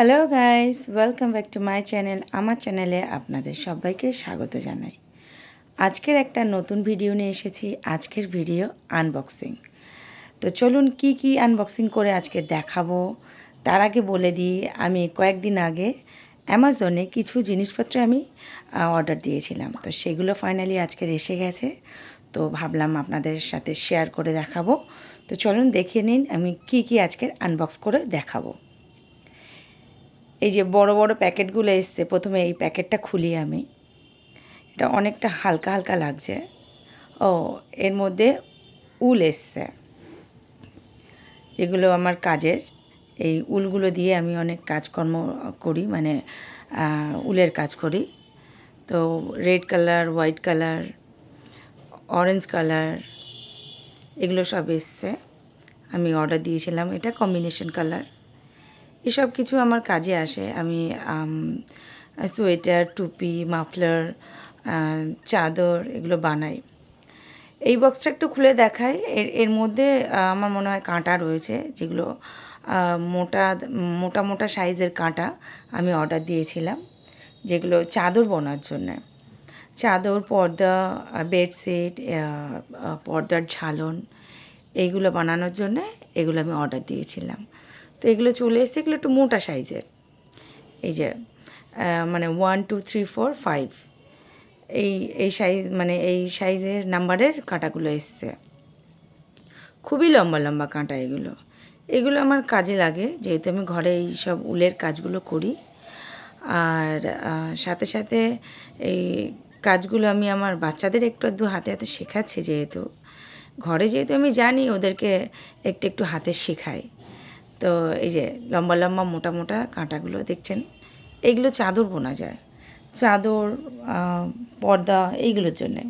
Hello guys welcome back to my channel আমার চ্যানেলে আপনাদের সবাইকে স্বাগত জানাই। আজকের একটা নতুন ভিডিও নিয়ে এসেছি। আজকের ভিডিও আনবক্সিং তো চলুন কি কি আনবক্সিং করে আজকে দেখাবো। তার আগে বলে দিই, আমি কয়েকদিন আগে অ্যামাজনে কিছু জিনিসপত্র আমি অর্ডার দিয়েছিলাম। তো সেগুলো ফাইনালি আজকের এসে গেছে। তো ভাবলাম আপনাদের সাথে শেয়ার করে দেখাবো। তো চলুন দেখে নিন আমি কি কি আজকের আনবক্স করে দেখাবো। এই যে বড় বড় প্যাকেটগুলো এসছে, প্রথমে এই প্যাকেটটা খুলি আমি। এটা অনেকটা হালকা হালকা লাগছে। ও, এর মধ্যে উল এসছে। যেগুলো আমার কাজের। এই উলগুলো দিয়ে আমি অনেক কাজকর্ম করি মানে উলের কাজ করি। তো red colour, white colour, orange colour, এগুলো সব এসছে। আমি অর্ডার দিয়েছিলাম। এটা কম্বিনেশন কালার। এসব কিছু আমার কাজে আসে। আমি সোয়েটার, টুপি, মাফলার চাদর এগুলো বানাই। এই বক্সটা একটু খুলে দেখাই। এর এর মধ্যে আমার মনে হয় কাঁটা রয়েছে, যেগুলো মোটা মোটা মোটা সাইজের কাঁটা আমি অর্ডার দিয়েছিলাম, যেগুলো চাদর বোনার জন্যে। চাদর, পর্দা বেডশিট পর্দার ঝালন, এইগুলো বানানোর জন্যে এগুলো আমি অর্ডার দিয়েছিলাম। তো এগুলো চলে এসছে, এগুলো একটু মোটা সাইজের। এই যে মানে one two three four five এই এই সাইজ মানে এই সাইজের নাম্বারের কাঁটাগুলো এসছে। খুবই লম্বা লম্বা কাঁটা এগুলো। এগুলো আমার কাজে লাগে, যেহেতু আমি ঘরে এই সব উলের কাজগুলো করি। আর সাথে সাথে এই কাজগুলো আমি আমার বাচ্চাদের একটু একটু হাতে হাতে শেখাচ্ছি যেহেতু। ঘরে যেহেতু আমি জানি ওদেরকে একটু একটু হাতে শেখাই। তো এই যে লম্বা লম্বা মোটা মোটা কাঁটাগুলো দেখছেন এইগুলো চাদর বোনা যায়। চাদর পর্দা এইগুলোর জন্যে।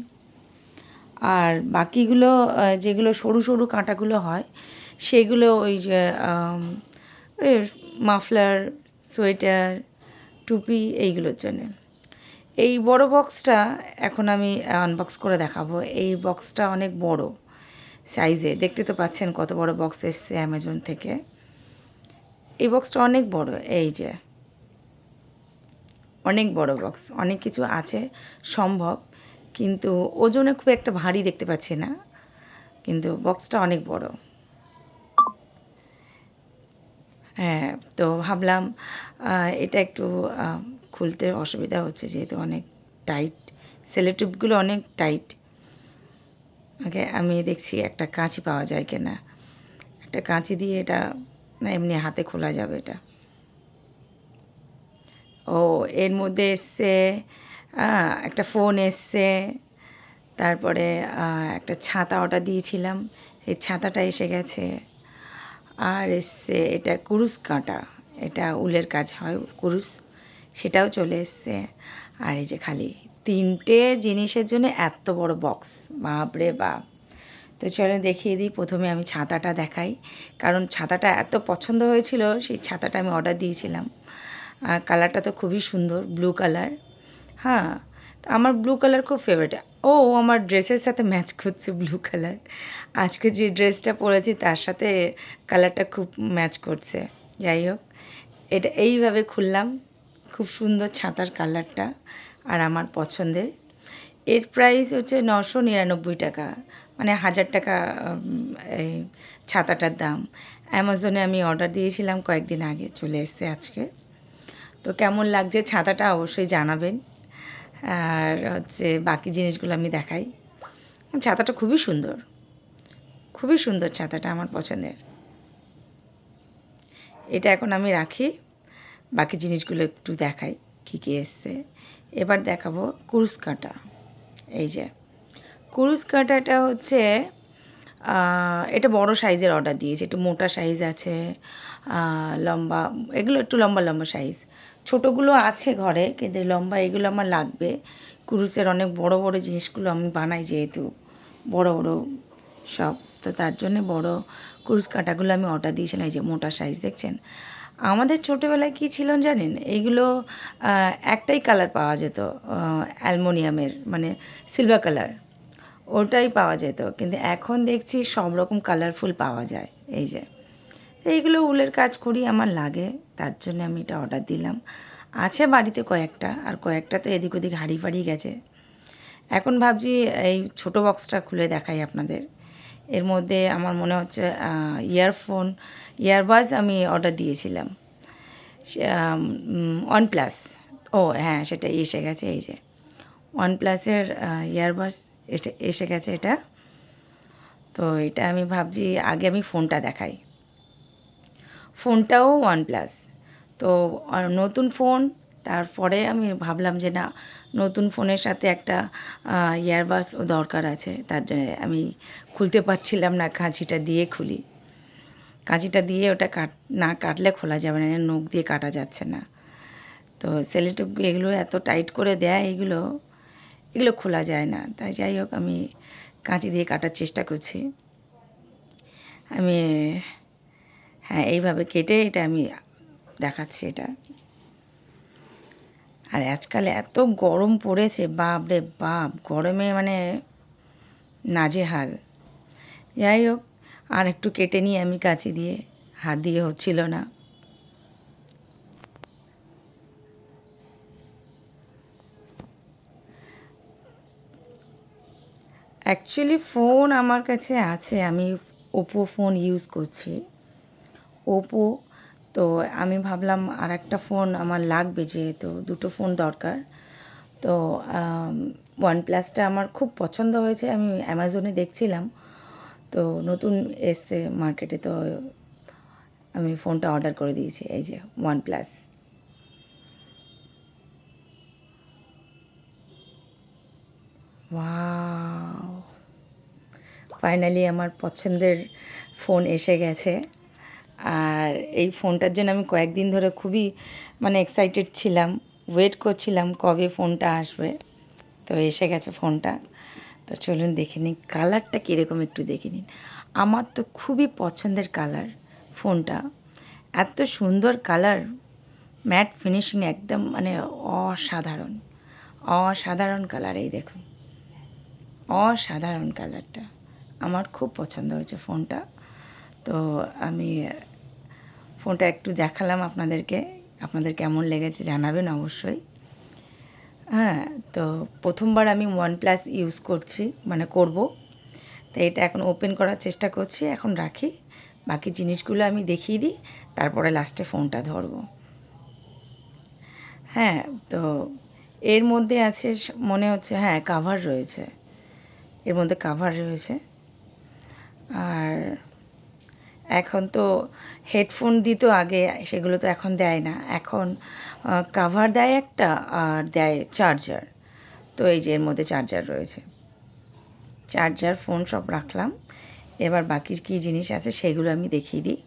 আর বাকিগুলো যেগুলো সরু সরু কাঁটাগুলো হয়, সেগুলো ওই যে মাফলার, সোয়েটার, টুপি এইগুলোর জন্যে। এই বড় বক্সটা এখন আমি আনবক্স করে দেখাবো। এই বক্সটা অনেক বড় সাইজে দেখতে তো পাচ্ছেন কত বড় বক্স এসছে অ্যামাজন থেকে। এই বক্সটা অনেক বড়, এই যে। অনেক বড় বক্স অনেক কিছু আছে, সম্ভব। কিন্তু ওজনে খুব একটা ভারী দেখতে পাচ্ছি না, কিন্তু বক্সটা অনেক বড়। হ্যাঁ তো ভাবলাম এটা একটু খুলতে অসুবিধা হচ্ছে যেহেতু অনেক টাইট সেলেটিভগুলো অনেক টাইট ওকে আমি দেখছি একটা কাঁচি পাওয়া যায় কিনা। একটা কাঁচি দিয়ে এটা না, এমনি হাতে খোলা যাবে এটা। ও, এর মধ্যে এসছে একটা ফোন এসছে, তারপরে একটা ছাতা অর্ডার দিয়েছিলাম, সেই ছাতাটা এসে গেছে। আর এসছে, এটা কুরুস কাঁটা, এটা উলের কাজ হয় কুরুস সেটাও চলে এসছে। আর এই যে খালি তিনটে জিনিসের জন্য এত বড় বক্স বাপরে বাপ। তো চলো দেখিয়ে দিই, প্রথমে আমি ছাতাটা দেখাই। কারণ ছাতাটা এত পছন্দ হয়েছিল, সেই ছাতাটা আমি অর্ডার দিয়েছিলাম। কালারটা তো খুবই সুন্দর ব্লু কালার হ্যাঁ আমার ব্লু কালার খুব ফেভারিট ও, আমার ড্রেসের সাথে ম্যাচ করছে ব্লু কালার আজকে যে ড্রেসটা পরেছি, তার সাথে কালারটা খুব ম্যাচ করছে। যাই হোক, এটা এইভাবে খুললাম, খুব সুন্দর ছাতার কালারটা আর আমার পছন্দের। এর প্রাইস হচ্ছে নশো নিরানব্বই টাকা। মানে হাজার টাকা এই ছাতাটার দাম। অ্যামাজনে আমি অর্ডার দিয়েছিলাম কয়েকদিন আগে, চলে এসছে আজকে। তো কেমন লাগছে ছাতাটা অবশ্যই জানাবেন। আর হচ্ছে বাকি জিনিসগুলো আমি দেখাই। ছাতাটা খুবই সুন্দর। খুবই সুন্দর ছাতাটা আমার পছন্দের। এটা এখন আমি রাখি। বাকি জিনিসগুলো একটু দেখাই কী কী এসছে। এবার দেখাবো কুরুস কাঁটা। এই যে। কুরুস কাঁটাটা হচ্ছে এটা বড় সাইজের অর্ডার দিয়েছে, একটু মোটা সাইজ আছে লম্বা, এগুলো একটু লম্বা লম্বা সাইজ। ছোটোগুলো আছে ঘরে, কিন্তু লম্বা এগুলো আমার লাগবে। কুরুসের অনেক বড় বড় জিনিসগুলো আমি বানাই যেহেতু, বড় বড় সব তো তার জন্যে বড় কুরুস কাঁটাগুলো আমি অর্ডার দিয়েছিলাম, এই যে মোটা সাইজ, দেখছেন? আমাদের ছোটোবেলায় কী ছিল জানেন? এইগুলো একটাই কালার পাওয়া যেত অ্যালমোনিয়ামের মানে সিলভার কালার ওটাই পাওয়া যেত। কিন্তু এখন দেখছি সব রকম কালারফুল পাওয়া যায়। এই যে, এইগুলো উলের কাজ করি আমার লাগে, তার জন্য আমি এটা অর্ডার দিলাম। আছে বাড়িতে কয়েকটা, আর কয়েকটা তো এদিক ওদিক হারিয়ে ফাড়ি গেছে। এখন ভাবছি এই ছোটো বক্সটা খুলে দেখাই আপনাদের। এর মধ্যে আমার মনে হচ্ছে ইয়ারফোন ইয়ারবাস আমি অর্ডার দিয়েছিলাম। ওয়ান প্লাস ও হ্যাঁ সেটা এসে গেছে, এই যে। ওয়ান প্লাসের ইয়ারবাস এসে গেছে এটা। তো এটা আমি ভাবছি আগে আমি ফোনটা দেখাই। ফোনটাও ওয়ান প্লাস তো নতুন ফোন, তারপরে আমি ভাবলাম যে না, নতুন ফোনের সাথে একটা ইয়ারবাসও দরকার আছে, তার জন্য আমি খুলতে পারছিলাম না, কাঁচিটা দিয়ে খুলি। কাঁচিটা দিয়ে ওটা কাট, না কাটলে খোলা যাবে না, নখ দিয়ে কাটা যাচ্ছে না। তো সেলিটিভ এগুলো এত টাইট করে দেয়, এগুলো এগুলো খোলা যায় না। তাই যাই হোক, আমি কাঁচি দিয়ে কাটার চেষ্টা করছি। আমি হ্যাঁ এইভাবে কেটে এটা আমি দেখাচ্ছি এটা। আর আজকাল এত গরম পড়েছে, বাপ রে বাপ, গরমে মানে নাজেহাল। যাই হোক, আর একটু কেটে নিয়ে আমি কাঁচি দিয়ে, হাত দিয়ে হচ্ছিল না। অ্যাকচুয়ালি ফোন আমার কাছে আছে। আমি ওপো ফোন ইউজ করছি। ওপো তো আমি ভাবলাম আর একটা ফোন আমার লাগবে যেহেতু, দুটো ফোন দরকার। তো ওয়ান প্লাসটা আমার খুব পছন্দ হয়েছে। আমি অ্যামাজনে দেখছিলাম। তো নতুন এসছে মার্কেটে তো আমি ফোনটা অর্ডার করে দিয়েছি। এই যে ওয়ান প্লাস ওয়াও ফাইনালি আমার পছন্দের ফোন এসে গেছে। আর এই ফোনটার জন্য আমি কয়েকদিন ধরে খুবই মানে এক্সাইটেড ছিলাম। ওয়েট করছিলাম কবে ফোনটা আসবে। তো এসে গেছে ফোনটা তো চলুন দেখে নিন কালারটা কীরকম একটু দেখে নিন। আমার তো খুবই পছন্দের কালার ফোনটা এত সুন্দর কালার ম্যাট ফিনিশিং একদম মানে অসাধারণ। অসাধারণ কালার এই দেখুন। অসাধারণ কালারটা আমার খুব পছন্দ হয়েছে ফোনটা। তো আমি ফোনটা একটু দেখালাম আপনাদেরকে। আপনাদের কেমন লেগেছে জানাবেন অবশ্যই। হ্যাঁ তো প্রথমবার আমি ওয়ান প্লাস ইউজ করছি মানে করব। তো এটা এখন ওপেন করার চেষ্টা করছি, এখন রাখি। বাকি জিনিসগুলো আমি দেখিয়ে দিই, তারপরে লাস্টে ফোনটা ধরবো। হ্যাঁ তো এর মধ্যে আছে, মনে হচ্ছে হ্যাঁ কাভার রয়েছে। এর মধ্যে কাভার রয়েছে। আর এখন তো হেডফোন দিত আগে, সেগুলো তো এখন দেয় না। এখন কাভার দেয় একটা আর দেয় চার্জার তো এই যে এর মধ্যে চার্জার রয়েছে। চার্জার ফোন সব রাখলাম। এবার বাকি কী জিনিস আছে সেগুলো আমি দেখিয়ে দিই।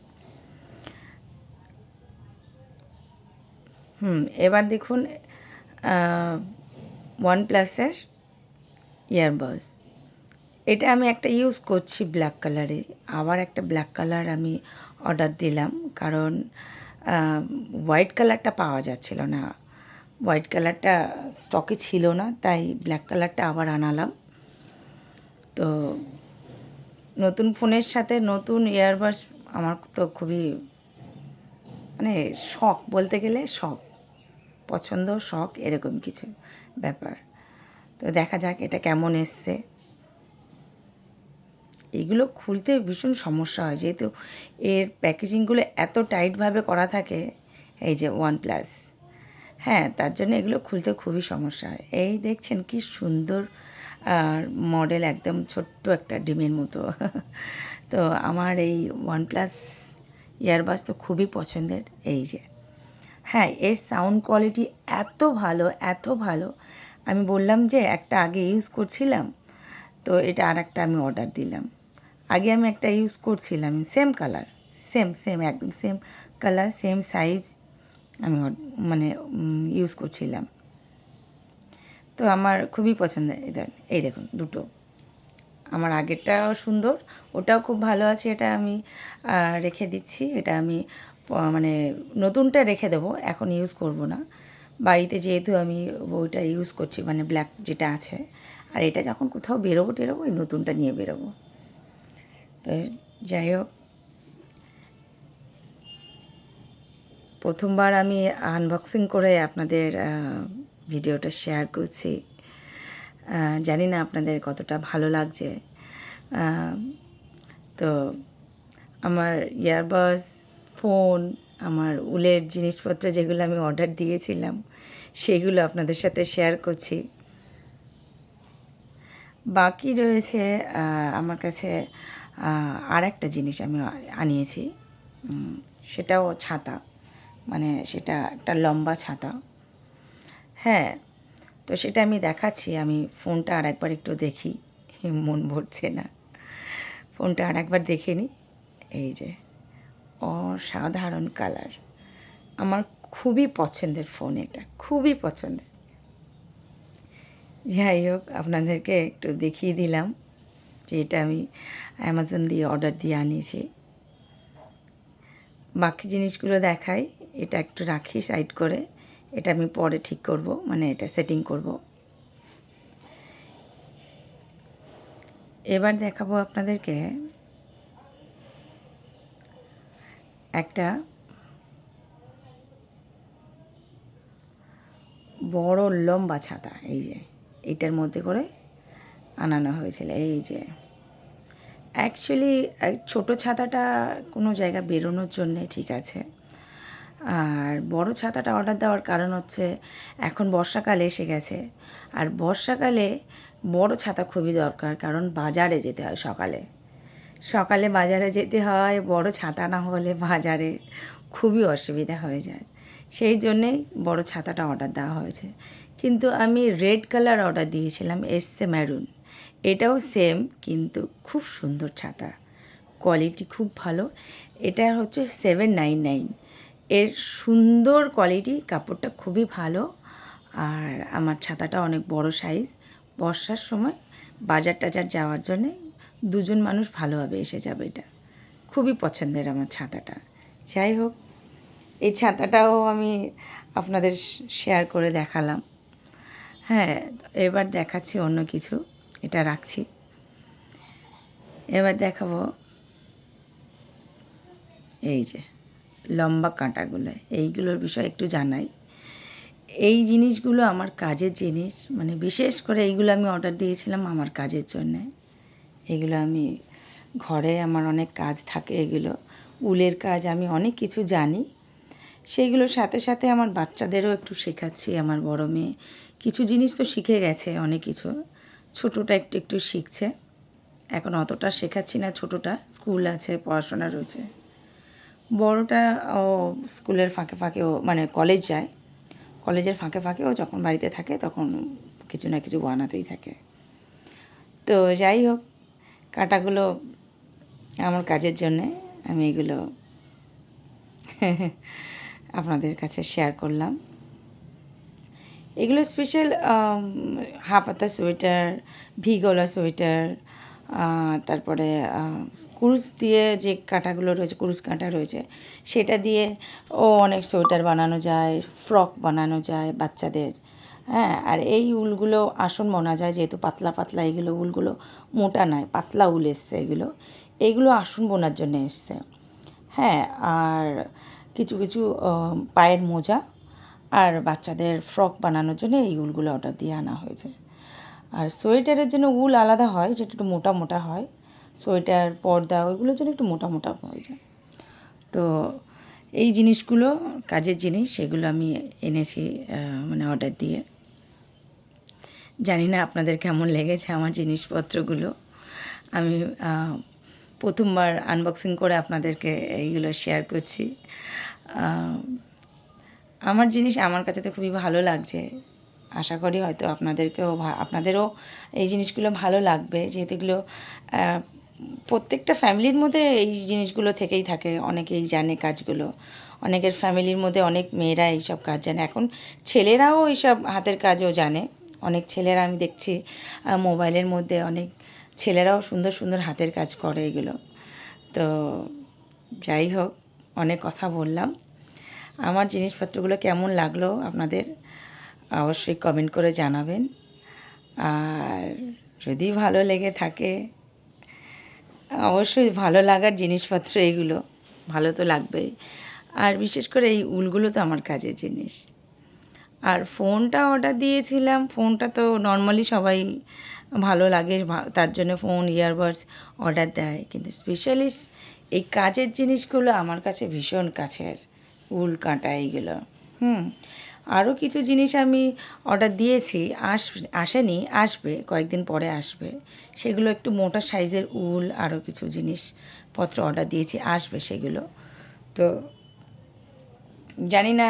হুম, এবার দেখুন ওয়ান প্লাসের ইয়ারবাস এটা আমি একটা ইউজ করছি ব্ল্যাক কালারে আবার একটা ব্ল্যাক কালার আমি অর্ডার দিলাম, কারণ হোয়াইট কালারটা পাওয়া যাচ্ছিল না। হোয়াইট কালারটা স্টকে ছিল না, তাই ব্ল্যাক কালারটা আবার আনালাম। তো নতুন ফোনের সাথে নতুন ইয়ারবাস আমার তো খুবই মানে শখ বলতে গেলে শখ। পছন্দ, শখ, এরকম কিছু ব্যাপার। তো দেখা যাক এটা কেমন এসছে। এগুলো খুলতে ভীষণ সমস্যা হয়। যেহেতু এর প্যাকেজিংগুলো এত টাইটভাবে করা থাকে, এই যে ওয়ান প্লাস হ্যাঁ তার জন্য এগুলো খুলতে খুবই সমস্যা হয়। এই দেখছেন কি সুন্দর, আর মডেল একদম ছোট্ট একটা ডিমের মতো। তো আমার এই ওয়ান প্লাস ইয়ারবাস তো খুবই পছন্দের, এই যে। হ্যাঁ এর সাউন্ড কোয়ালিটি এত ভালো এত ভালো। আমি বললাম যে একটা আগে ইউজ করছিলাম, তো এটা আর একটা আমি অর্ডার দিলাম। আগে আমি একটা ইউজ করছিলাম সেম কালার সেম সেম একদম সেম কালার সেম সাইজ আমি মানে ইউজ করছিলাম। তো আমার খুবই পছন্দ, এই দেখুন দুটো। আমার আগেরটাও সুন্দর, ওটাও খুব ভালো আছে, এটা আমি রেখে দিচ্ছি, এটা আমি মানে নতুনটা রেখে দেবো, এখন ইউজ করব না। বাড়িতে যেহেতু আমি ওইটা ইউজ করছি মানে ব্ল্যাক যেটা আছে, আর এটা যখন কোথাও বেরোবো টেরোবো, ওই নতুনটা নিয়ে বেরোবো। তো যাই হোক। প্রথমবার আমি আনবক্সিং করে আপনাদের ভিডিওটা শেয়ার করছি। জানি না আপনাদের কতটা ভালো লাগছে। তো আমার ইয়ারবাস ফোন আমার উলের জিনিসপত্র যেগুলো আমি অর্ডার দিয়েছিলাম, সেগুলো আপনাদের সাথে শেয়ার করছি। বাকি রয়েছে আমার কাছে আর একটা জিনিস আমি আনিয়েছি সেটাও ছাতা। মানে সেটা একটা লম্বা ছাতা। হ্যাঁ তো সেটা আমি দেখাচ্ছি, আমি ফোনটা আর একবার একটু দেখি, মন ভরছে না। ফোনটা আর একবার দেখে নিই এই যে, অসাধারণ কালার। আমার খুবই পছন্দের ফোন এটা, খুবই পছন্দের। যাই হোক, আপনাদেরকে একটু দেখিয়ে দিলাম। যে এটা আমি অ্যামাজন দিয়ে অর্ডার দিয়ে আনিয়েছি। বাকি জিনিসগুলো দেখাই, এটা একটু রাখি সাইড করে। এটা আমি পরে ঠিক করব মানে এটা সেটিং করব। এবার দেখাবো আপনাদেরকে একটা বড় লম্বা ছাতা, এই যে এইটার মধ্যে করে আনানো হয়েছিল, এই যে। অ্যাকচুয়ালি ছোটো ছাতাটা কোনো জায়গা বেরোনোর জন্যে ঠিক আছে। আর বড় ছাতাটা অর্ডার দেওয়ার কারণ হচ্ছে, এখন বর্ষাকাল এসে গেছে। আর বর্ষাকালে বড় ছাতা খুবই দরকার, কারণ বাজারে যেতে হয় সকালে। সকালে বাজারে যেতে হয়, বড় ছাতা না হলে বাজারে খুবই অসুবিধা হয়ে যায়। সেই জন্যেই বড় ছাতাটা অর্ডার দেওয়া হয়েছে। কিন্তু আমি রেড কালার অর্ডার দিয়েছিলাম, এসছে ম্যারুন এটাও সেম কিন্তু খুব সুন্দর ছাতা। কোয়ালিটি খুব ভালো। এটা হচ্ছে সেভেন নাইন নাইন এর সুন্দর কোয়ালিটি কাপড়টা খুবই ভালো। আর আমার ছাতাটা অনেক বড় সাইজ বর্ষার সময় বাজার টাজার যাওয়ার জন্যে দুজন মানুষ ভালোভাবে এসে যাবে এটা। খুবই পছন্দের আমার ছাতাটা। যাই হোক, এই ছাতাটাও আমি আপনাদের শেয়ার করে দেখালাম। হ্যাঁ এবার দেখাচ্ছি অন্য কিছু। এটা রাখছি। এবার দেখাবো এই যে লম্বা কাঁটাগুলো, এইগুলোর বিষয়ে একটু জানাই। এই জিনিসগুলো আমার কাজের জিনিস মানে বিশেষ করে এইগুলো আমি অর্ডার দিয়েছিলাম আমার কাজের জন্যে। এগুলো আমি ঘরে আমার অনেক কাজ থাকে এগুলো। উলের কাজ আমি অনেক কিছু জানি। সেইগুলোর সাথে সাথে আমার বাচ্চাদেরও একটু শেখাচ্ছি, আমার বড় মেয়ে। কিছু জিনিস তো শিখে গেছে অনেক কিছু। ছোটোটা একটু একটু শিখছে। এখন অতটা শেখাচ্ছি না, ছোটোটা স্কুল আছে, পড়াশোনা রয়েছে। বড়টা ও স্কুলের ফাঁকে ফাঁকে ও মানে কলেজ যায়। কলেজের ফাঁকে ফাঁকে ও যখন বাড়িতে থাকে তখন কিছু না কিছু বানাতেই থাকে। তো যাই হোক, কাটাগুলো আমার কাজের জন্যে আমি এগুলো আপনাদের কাছে শেয়ার করলাম। এগুলো স্পেশাল হাফাতা সোয়েটার ভি গলা সোয়েটার তারপরে কুরুশ দিয়ে যে কাঁটাগুলো রয়েছে, কুরুশ কাঁটা রয়েছে, সেটা দিয়ে ও অনেক সোয়েটার বানানো যায় ফ্রক বানানো যায় বাচ্চাদের হ্যাঁ? আর এই উলগুলো আসন বোনা যায়, যেহেতু পাতলা পাতলা এগুলো উলগুলো মোটা নয়, পাতলা উল এসছে এগুলো এইগুলো আসন বোনার জন্য এসছে হ্যাঁ? আর কিছু কিছু পায়ের মোজা আর বাচ্চাদের ফ্রক বানানোর জন্য এই উলগুলো অর্ডার দিয়ে আনা হয়েছে। আর সোয়েটারের জন্য উল আলাদা হয়, যেটা একটু মোটা মোটা হয়। সোয়েটার, পর্দা, ওইগুলোর জন্য একটু মোটা মোটা হয়ে যায়। তো এই জিনিসগুলো, কাজের জিনিস, সেগুলো আমি এনেছি মানে অর্ডার দিয়ে। জানি না আপনাদের কেমন লেগেছে আমার জিনিসপত্রগুলো। আমি প্রথমবার আনবক্সিং করে আপনাদেরকে এইগুলো শেয়ার করছি। আমার জিনিস আমার কাছে তো খুবই ভালো লাগছে। আশা করি হয়তো আপনাদেরকেও আপনাদেরও এই জিনিসগুলো ভালো লাগবে। যেহেতু এগুলো প্রত্যেকটা ফ্যামিলির মধ্যে এই জিনিসগুলো থেকেই থাকে। অনেকেই জানে কাজগুলো। অনেকের ফ্যামিলির মধ্যে অনেক মেয়েরা এইসব কাজ জানে। এখন ছেলেরাও এইসব হাতের কাজও জানে। অনেক ছেলেরা আমি দেখছি মোবাইলের মধ্যে অনেক ছেলেরাও সুন্দর সুন্দর হাতের কাজ করে এগুলো। তো যাই হোক, অনেক কথা বললাম। আমার জিনিসপত্রগুলো কেমন লাগল আপনাদের অবশ্যই কমেন্ট করে জানাবেন। আর যদি ভালো লেগে থাকে, অবশ্যই ভালো লাগার জিনিসপত্র এগুলো ভালো তো লাগবেই। আর বিশেষ করে এই উলগুলো তো আমার কাজের জিনিস। আর ফোনটা অর্ডার দিয়েছিলাম, ফোনটা তো নর্মালি সবাই ভালো লাগে তার জন্য ফোন ইয়ারবাডস অর্ডার দেয়। কিন্তু স্পেশালিস্ট এই কাজের জিনিসগুলো আমার কাছে ভীষণ কাছের। উল কাঁটা এইগুলো হুম আরও কিছু জিনিস আমি অর্ডার দিয়েছি, আস, আসেনি, আসবে, কয়েকদিন পরে আসবে। সেগুলো একটু মোটা সাইজের উল আরও কিছু জিনিসপত্র অর্ডার দিয়েছি, আসবে সেগুলো। তো জানি না,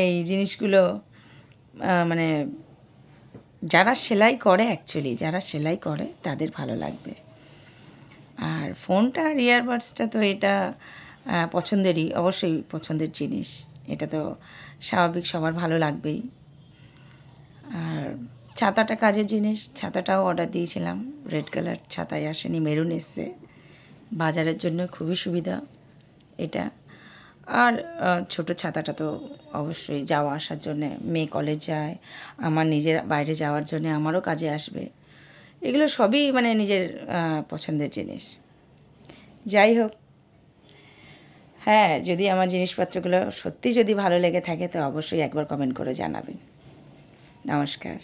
এই জিনিসগুলো মানে যারা সেলাই করে অ্যাকচুয়ালি যারা সেলাই করে তাদের ভালো লাগবে। আর ফোনটা আর ইয়ারবাডসটা তো এটা পছন্দেরই, অবশ্যই পছন্দের জিনিস। এটা তো স্বাভাবিক, সবার ভালো লাগবেই। আর ছাতাটা কাজের জিনিস, ছাতাটাও অর্ডার দিয়েছিলাম। রেড কালার ছাতায় আসেনি মেরুন এসছে। বাজারের জন্য খুবই সুবিধা এটা। আর ছোট ছাতাটা তো অবশ্যই যাওয়া আসার জন্য, মেয়ে কলেজ যায়, আমার নিজের বাইরে যাওয়ার জন্য আমারও কাজে আসবে। এগুলো সবই মানে নিজের পছন্দের জিনিস। যাই হোক হ্যাঁ যদি আমার জিনিসপত্রগুলো সত্যি যদি ভালো লেগে থাকে, তো অবশ্যই একবার কমেন্ট করে জানাবেন। নমস্কার।